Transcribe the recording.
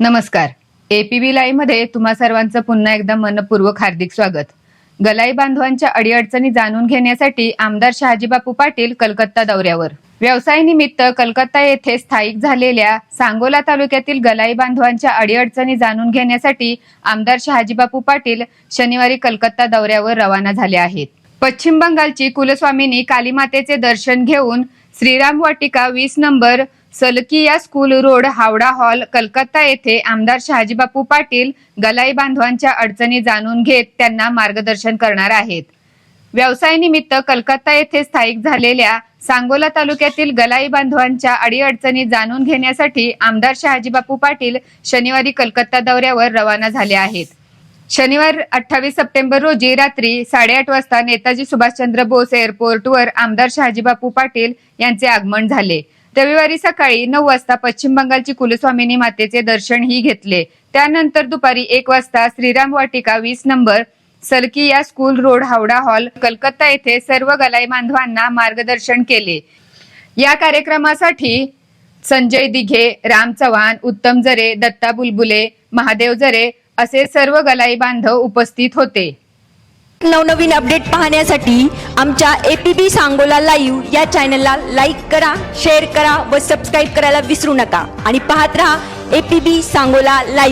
नमस्कार. एपीबी लाईव्हमध्ये तुम्हा सर्वांचं पुन्हा एकदा मनपूर्वक हार्दिक स्वागत. गलाई बांधवांच्या अडीअडचणी जाणून घेण्यासाठी आमदार शहाजीबापू पाटील कलकत्ता दौऱ्यावर. व्यवसाय निमित्त कलकत्ता येथे स्थायिक झालेल्या सांगोला तालुक्यातील गलाई बांधवांच्या अडीअडचणी जाणून घेण्यासाठी आमदार शहाजीबापू पाटील शनिवारी कलकत्ता दौऱ्यावर रवाना झाले आहेत. पश्चिम बंगालची कुलस्वामिनी कालीमातेचे दर्शन घेऊन श्रीराम वाटिका वीस number Salkia school road Howrah hall Calcutta येथे आमदार शहाजीबापू पाटील गलाई बांधवांच्या अडचणी जाणून घेत त्यांना मार्गदर्शन करणार आहेत. व्यवसायानिमित्त कलकत्ता येथे स्थायिक झालेल्या सांगोला तालुक्यातील गलाई बांधवांच्या अडीअडचणी जाणून घेण्यासाठी आमदार शहाजीबापू पाटील शनिवारी कलकत्ता दौऱ्यावर रवाना झाले आहेत. शनिवार अठ्ठावीस सप्टेंबर रोजी रात्री साडेआठ वाजता नेताजी सुभाषचंद्र बोस एअरपोर्टवर आमदार शहाजीबापू पाटील यांचे आगमन झाले. रविवारी सकाळी नऊ वाजता पश्चिम बंगालची कुलस्वामिनी मातेचे दर्शनही घेतले. त्यानंतर दुपारी एक वाजता श्रीराम वाटिका वीस number Salkia school road Howrah hall Calcutta येथे सर्व गलाई बांधवांना मार्गदर्शन केले. या कार्यक्रमासाठी संजय दिघे राम चव्हाण उत्तम जरे दत्ता बुलबुले महादेव जरे असे सर्व गलाई बांधव उपस्थित होते. नवनवीन अपडेट पाहण्यासाठी आमच्या A P B Sangola live या चॅनलला लाईक करा शेअर करा व सबस्क्राईब करायला विसरू नका. आणि पाहत रहा बी सांगोला लाईव्ह